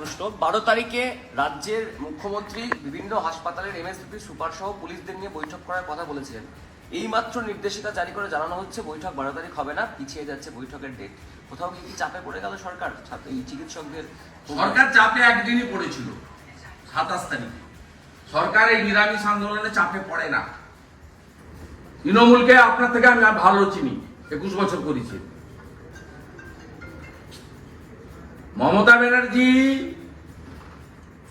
প্রশ্ন। বারো তারিখে রাজ্যের মুখ্যমন্ত্রী বিভিন্ন হাসপাতালের এমএসপি সুপার সহ পুলিশদের নিয়ে বৈঠক করার কথা বলেছিলেন এইমাত্র নির্দেশিকা জারি করে জানানো হচ্ছে বৈঠক বারো তারিখ হবে না, পিছিয়ে যাচ্ছে বৈঠকের ডেট কোথাও কি চাপে পড়ে গেল সরকার? এই চিকিৎসকদের সরকার চাপে একদিনই পড়েছিল, সাতাশ তারিখে। সরকার এই নিরামিষ আন্দোলনে চাপে পড়ে না। তৃণমূলকে আপনার থেকে আমি ভালো চিনি, একুশ বছর করেছি। মমতা ব্যানার্জি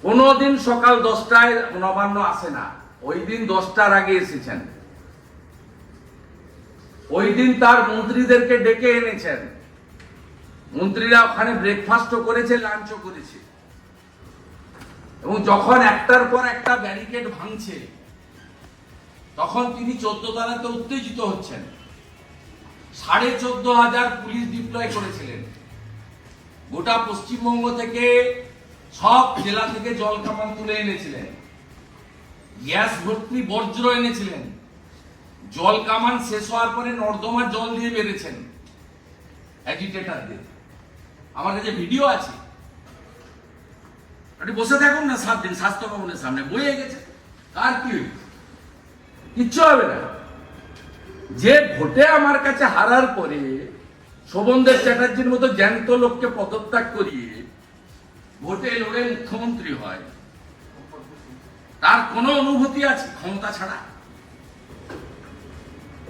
কোনোদিন সকাল দশটায় নবান্ন আসে না। ওই দিন দশটার আগে এসেছেন। ওই দিন তার মন্ত্রীদেরকে ডেকে এনেছেন। মন্ত্রীরা ওখানে ব্রেকফাস্টও করেছে লাঞ্চও করেছে। এবং যখন একটার পর একটা ব্যারিকেড ভাঙছে, তখন তিনি চোদ্দ তলাতে উত্তেজিত হচ্ছেন। সাড়ে চোদ্দ হাজার পুলিশ ডিপ্লয় করেছিলেন। গোটা পশ্চিমবঙ্গ থেকে সব জেলা থেকে জল কামান তুলে এনেছিলেন। গ্যাস ভর্তি বর্জ্য এনেছিলেন। জল কামান শেষ হওয়ার পরে নর্দমার জল দিয়ে বেড়েছেন অ্যাজিটেটারদের আমার কাছে ভিডিও আছে। আপনি বসে থাকুন না সাত দিন, স্বাস্থ্য ভবনের সামনে। বইয়ে গেছে। কার কি কিচ্ছু হবে না। যে ভোটে আমার কাছে হারার পরে শোভনদেব চ্যাটার্জির মতো জ্যান্ত লোককে পদত্যাগ করিয়ে ভোটে লড়ে মুখ্যমন্ত্রী হয়। তার কোনো অনুভূতি আছে? ক্ষমতা ছাড়া।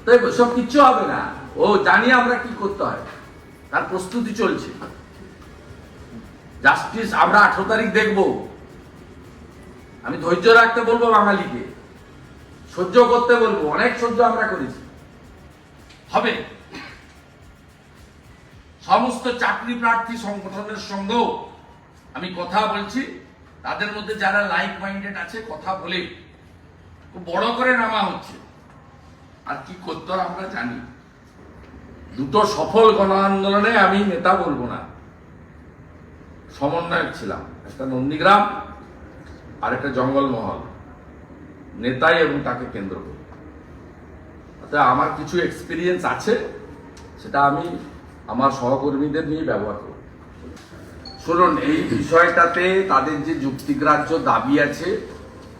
তাই সব কিচ্ছু হবে না। ও জানি আমরা কি করতে হয়। তার প্রস্তুতি চলছে। জাস্টিস, আমরা আঠারো তারিখ দেখব। আমি ধৈর্য রাখতে বলব বাঙালিকে। সহ্য করতে বলব। অনেক সহ্য আমরা করেছি। হবে। সমস্ত চাকরি প্রার্থী সংগঠনের সঙ্গেও আমি কথা বলছি, তাদের মধ্যে যারা লাইক মাইন্ডেড আছে, কথা বলে। খুব বড় করে নামা হচ্ছে। আর কি করতে আমরা জানি। দুটো সফল গণ আন্দোলনে আমি নেতা বলব না। সমন্বয়ক ছিলাম। একটা নন্দীগ্রাম আর একটা জঙ্গলমহল। নেতাই এবং তাকে কেন্দ্র করে। আমার কিছু এক্সপিরিয়েন্স আছে, সেটা আমি আমার সহকর্মীদের নিয়ে ব্যবহার করব। শুনুন, এই বিষয়টাতে তাদের যে যুক্তিগ্রাহ্য দাবি আছে,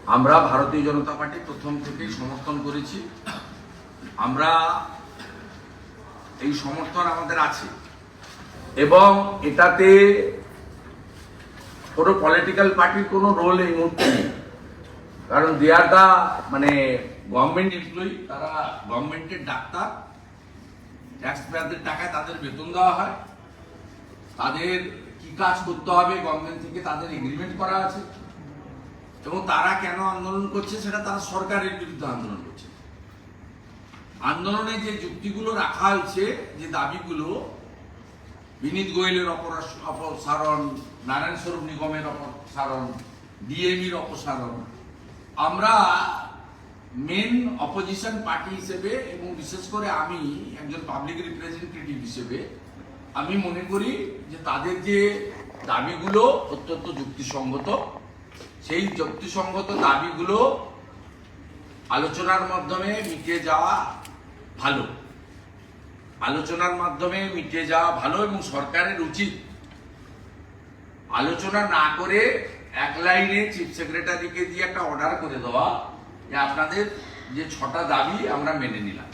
আমরা ভারতীয় জনতা পার্টি প্রথম থেকেই সমর্থন করেছি। আমরা এই সমর্থন আমাদের আছে। এবং এটাতে কোনো পলিটিক্যাল পার্টির কোনো রোল এই মুহূর্তে নেই। কারণ দে আর দা মানে গভর্নমেন্ট এমপ্লয়ি তারা গভর্নমেন্টের ডাক্তার। ট্যাক্স পেয়ারদের টাকায় তাদের বেতন দেওয়া হয়। তাদের কি কাজ করতে হবে? গভর্নমেন্ট থেকে তাদের এগ্রিমেন্ট করা আছে। এবং তারা কেন আন্দোলন করছে সেটা তারা সরকারের বিরুদ্ধে আন্দোলন করছে। আন্দোলনে যে যুক্তিগুলো রাখা হয়েছে, যে দাবিগুলো, বিনীত গোয়েলের অপসারণ, নারায়ণ স্বরূপ নিগমের অপসারণ ডিএমির অপসারণ, আমরা মেন অপোজিশন পার্টি হিসেবে এবং বিশেষ করে আমি একজন পাবলিক রিপ্রেজেন্টেটিভ হিসেবে আমি মনে করি যে তাদের যে দাবিগুলো অত্যন্ত যুক্তিসঙ্গত, সেই যুক্তিসঙ্গত দাবিগুলো আলোচনার মাধ্যমে মিটে যাওয়া ভালো। আলোচনার মাধ্যমে মিটে যাওয়া ভালো এবং সরকারের উচিত আলোচনা না করে এক লাইনে চিফ সেক্রেটারিকে দিয়ে একটা অর্ডার করে দেওয়া যে আপনাদের যে ছটা দাবি আমরা মেনে নিলাম।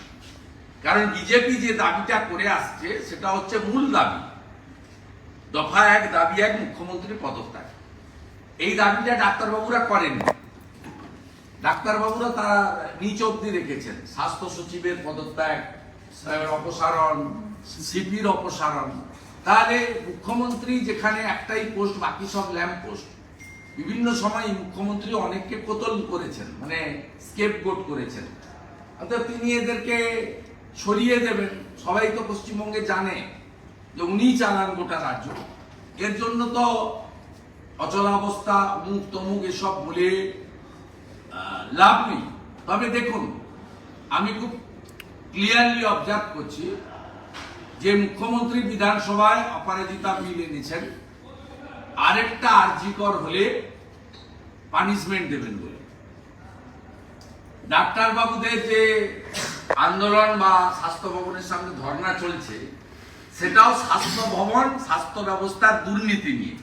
কারণ বিজেপি যে দাবিটা করে আসছে, সেটা হচ্ছে মূল দাবি। দফা এক, দাবি এক, মুখ্যমন্ত্রী পদত্যাগ। এই দাবিটা ডাক্তারবাবুরা করেননি। ডাক্তারবাবুরা তারা নিচ অব্দি রেখেছেন। স্বাস্থ্য সচিবের পদত্যাগ অপসারণ, সিপির অপসারণ। তাহলে মুখ্যমন্ত্রী যেখানে একটাই পোস্ট, বাকি সব ল্যাম্প পোস্ট। বিভিন্ন সময় মুখ্যমন্ত্রী অনেককে কোতল করেছেন মানে স্কেপ গোট করেছেন। অর্থাৎ তিনি এদেরকে সরিয়ে দেবেন। সবাই তো পশ্চিমবঙ্গে জানে যে উনি চালান গোটা রাজ্য। এর জন্য তো অচলাবস্থা, অমুক তমুক এসব বলে লাভ নেই। তবে দেখুন, আমি খুব ক্লিয়ারলি অবজার্ভ করছি যে মুখ্যমন্ত্রী বিধানসভায় অপরাজিতা বিল এনেছেন। আরেকটা আর্জিকর হলে পানিশমেন্ট দেবেন বলে। ডাক্তারবাবুদের যে আন্দোলন বা স্বাস্থ্য ভবনের সামনে ধর্ণা চলছে, সেটাও স্বাস্থ্য ভবন, স্বাস্থ্য ব্যবস্থার দুর্নীতি নিয়ে।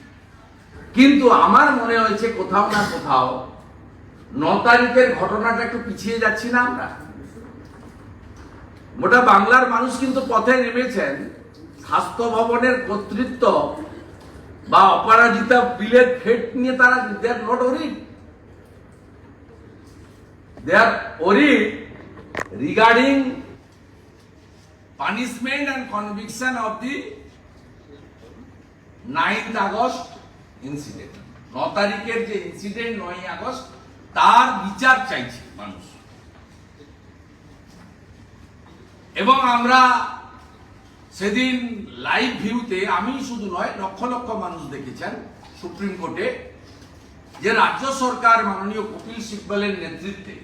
কিন্তু আমার মনে হয়েছে কোথাও না কোথাও ন তারিখের ঘটনাটা একটু পিছিয়ে যাচ্ছি না আমরা। গোটা বাংলার মানুষ কিন্তু পথে নেমেছেন, স্বাস্থ্য ভবনের কর্তৃত্ব বা অপরাজিতা বিলের ফেট নিয়ে তারা they are not worried they are regarding punishment and conviction of the ninth August incident ন তারিখের যে ইনসিডেন্ট নয় আগস্ট তার বিচার চাইছে মানুষ। এবং আমরা সেদিন লাইভ ভিউতে আমি শুধু নয়, লক্ষ লক্ষ মানুষ দেখেছেন সুপ্রিম কোর্টে, যে রাজ্য সরকার মাননীয় কপিল সিব্বলের নেতৃত্বে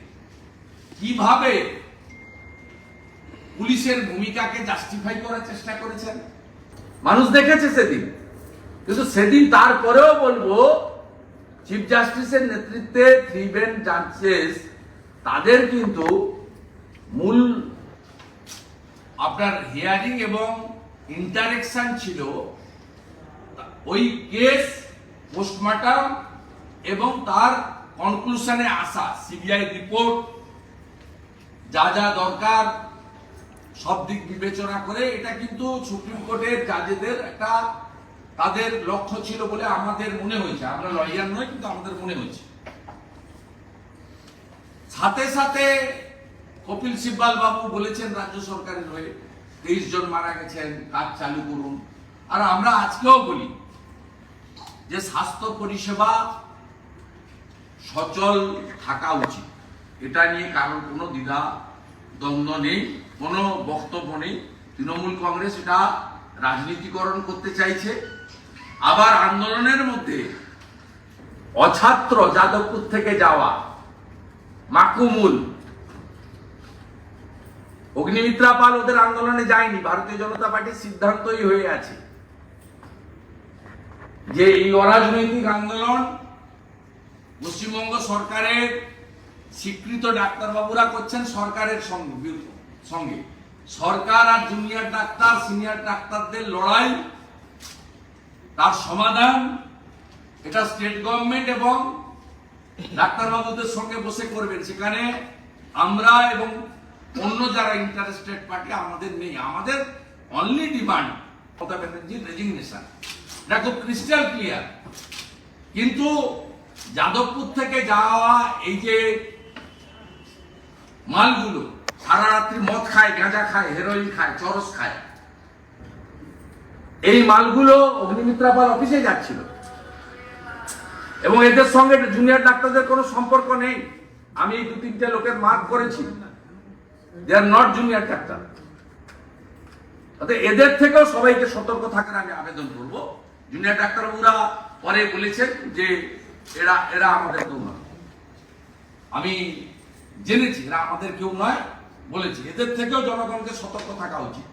কীভাবে পুলিশের ভূমিকাকে জাস্টিফাই করার চেষ্টা করেছেন। মানুষ দেখেছে সেদিন। কিন্তু সেদিন তারপরেও বলব চিফ জাস্টিসের নেতৃত্বে থ্রি বেঞ্চ জাজেস তাদের কিন্তু মূল আপনার হিয়ারিং এবং ইন্টারেকশন ছিল ওই কেস পোস্টমর্টম এবং তার কনক্লুশনে আসা সিবিআই রিপোর্ট যা যা দরকার সব দিক বিবেচনা করে এটা কিন্তু সুপ্রিম কোর্টের জাজেদের একটা, তাদের লক্ষ্য ছিল বলে আমাদের মনে হয়েছে। আমরা লয়ার নয় কিন্তু আমাদের মনে হয়েছে। সাথে সাথে কপিল সিব্বাল বাবু বলেছেন রাজ্য সরকারের হয়ে, তেইশ জন মারা গেছেন, কাজ চালু করুন। আর আমরা আজকেও বলি যে স্বাস্থ্য পরিষেবা সচল থাকা উচিত। এটা নিয়ে কারোর কোনো দ্বিধা দ্বন্দ্ব নেই, কোনো বক্তব্য নেই। তৃণমূল কংগ্রেস এটা রাজনীতিকরণ করতে চাইছে। আবার আন্দোলনের মধ্যে অছাত্র যাদবপুর থেকে যাওয়া মাকুমুল, অগ্নিমিত্রা পাল ওদের আন্দোলনে যায়নি। ভারতীয় জনতা পার্টির সিদ্ধান্তই হয়ে আছে যে এই অরাজনৈতিক আন্দোলন পশ্চিমবঙ্গ সরকারের স্বীকৃত ডাক্তারবাবুরা করছেন সরকারের সঙ্গে সঙ্গে। সরকার আর জুনিয়র ডাক্তার সিনিয়র ডাক্তারদের লড়াই, তার সমাধান, এটা স্টেট গভর্নমেন্ট এবং ডাক্তারবাবুদের সঙ্গে বসে করবেন। সেখানে আমরা এবং অন্য যারা ইন্টারেস্টেড পার্টি আমাদের নেই। আমাদের অনলি ডিমান্ড মমতা ব্যানার্জির রেজিগনেশন এটা খুব ক্রিস্টাল ক্লিয়ার কিন্তু যাদবপুর থেকে যাওয়া, এই যে মালগুলো সারা রাত্রি মদ খায়, গাঁজা খায় হেরোইন খায়, চরস খায়। এই মালগুলো অগ্নিমিত্রা পাল অফিসে যাচ্ছিল। এবং এদের সঙ্গে জুনিয়র ডাক্তারদের কোনো সম্পর্ক নেই। আমি এই দু তিনটে লোকের মার্ক করেছি। They are not junior doctor এদের থেকেও সবাইকে সতর্ক থাকার আমি আবেদন করব। জুনিয়র ডাক্তারবাবুরা পরে বলেছেন যে এরা এরা আমাদের আমি জেনেছি এরা আমাদের কেউ নয় বলেছি। এদের থেকেও জনগণকে সতর্ক থাকা উচিত।